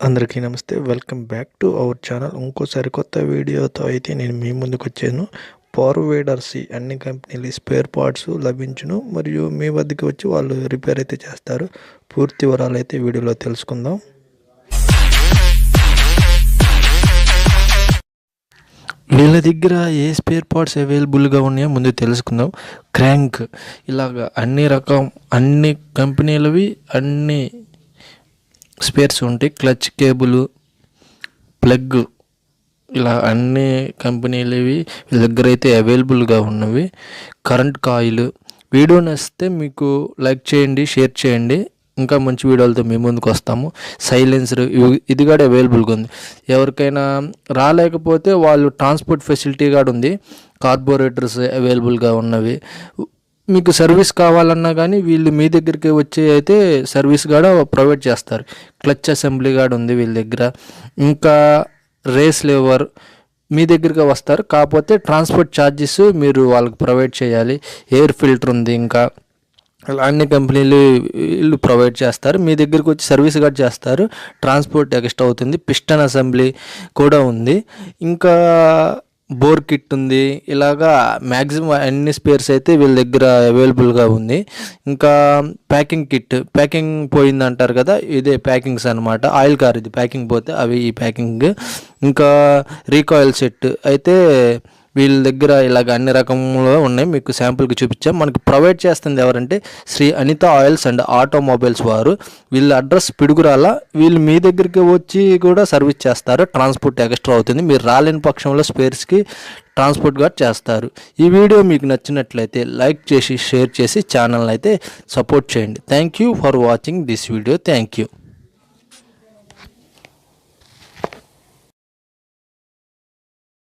అందరికీ నమస్తే welcome back to our channel. ఇంకో సరికొత్త వీడియోతో అయితే నేను మీ ముందుకు వచ్చాను సి అన్ని కంపెనీలు స్పేర్ పార్ట్స్ లభించును మరియు మీ వద్దకు వచ్చి వాళ్ళు రిపేర్ అయితే చేస్తారు. పూర్తి వివరాలు అయితే వీడియోలో తెలుసుకుందాం. వీళ్ళ దగ్గర ఏ స్పేర్ పార్ట్స్ అవైలబుల్గా ఉన్నాయో ముందు తెలుసుకుందాం. క్రాంక్ ఇలాగ అన్ని రకం అన్ని కంపెనీలవి అన్ని స్పేర్స్ ఉంటాయి. క్లచ్ కేబుల్ ప్లగ్ ఇలా అన్ని కంపెనీలవి వీళ్ళ దగ్గర అయితే అవైలబుల్గా ఉన్నవి. కరెంట్ కాయిల్ వీడియో నచ్చితే మీకు లైక్ చేయండి షేర్ చేయండి. ఇంకా మంచి వీడియోలతో మీ ముందుకు వస్తాము. సైలెన్సర్ ఇది కూడా అవైలబుల్గా ఉంది. ఎవరికైనా రాలేకపోతే వాళ్ళు ట్రాన్స్పోర్ట్ ఫెసిలిటీ కూడా ఉంది. కార్బోరేటర్స్ అవైలబుల్గా ఉన్నవి. మీకు సర్వీస్ కావాలన్నా కానీ వీళ్ళు మీ దగ్గరికి వచ్చి అయితే సర్వీస్ కూడా ప్రొవైడ్ చేస్తారు. క్లచ్ అసెంబ్లీ కూడా ఉంది వీళ్ళ దగ్గర. ఇంకా రేస్ లేవర్ మీ దగ్గరికి వస్తారు. కాకపోతే ట్రాన్స్పోర్ట్ ఛార్జెస్ మీరు వాళ్ళకి ప్రొవైడ్ చేయాలి. ఎయిర్ ఫిల్టర్ ఉంది ఇంకా. అన్ని కంపెనీలు వీళ్ళు ప్రొవైడ్ చేస్తారు. మీ దగ్గరికి వచ్చి సర్వీస్ కూడా చేస్తారు. ట్రాన్స్పోర్ట్ ఎక్స్ట్రా అవుతుంది. పిస్టన్ అసెంబ్లీ కూడా ఉంది. ఇంకా బోర్ కిట్ ఉంది. ఇలాగా మ్యాక్సిమం అన్ని స్పేర్స్ అయితే వీళ్ళ దగ్గర అవైలబుల్గా ఉంది. ఇంకా ప్యాకింగ్ కిట్ ప్యాకింగ్ పోయింది అంటారు కదా ఇదే ప్యాకింగ్స్ అనమాట ఆయిల్ కార్ ఇది ప్యాకింగ్ పోతే అవి ఈ ప్యాకింగ్. ఇంకా రీకాయిల్ సెట్ అయితే వీళ్ళ దగ్గర ఇలాగ అన్ని రకములు ఉన్నాయి. మీకు శాంపుల్కి చూపించాం. మనకి ప్రొవైడ్ చేస్తుంది ఎవరంటే Sri Anitha oils and automobiles వారు. వీళ్ళ అడ్రస్ పిడుగురాల వీళ్ళు మీ దగ్గరికి వచ్చి కూడా సర్వీస్ చేస్తారు. ట్రాన్స్పోర్ట్ ఎక్స్ట్రా అవుతుంది. మీరు రాలేని పక్షంలో స్పేర్స్కి ట్రాన్స్పోర్ట్ గార్డ్ చేస్తారు. ఈ వీడియో మీకు నచ్చినట్లయితే లైక్ చేసి షేర్ చేసి ఛానల్ అయితే సపోర్ట్ చేయండి. Thank you for watching this video. Thank you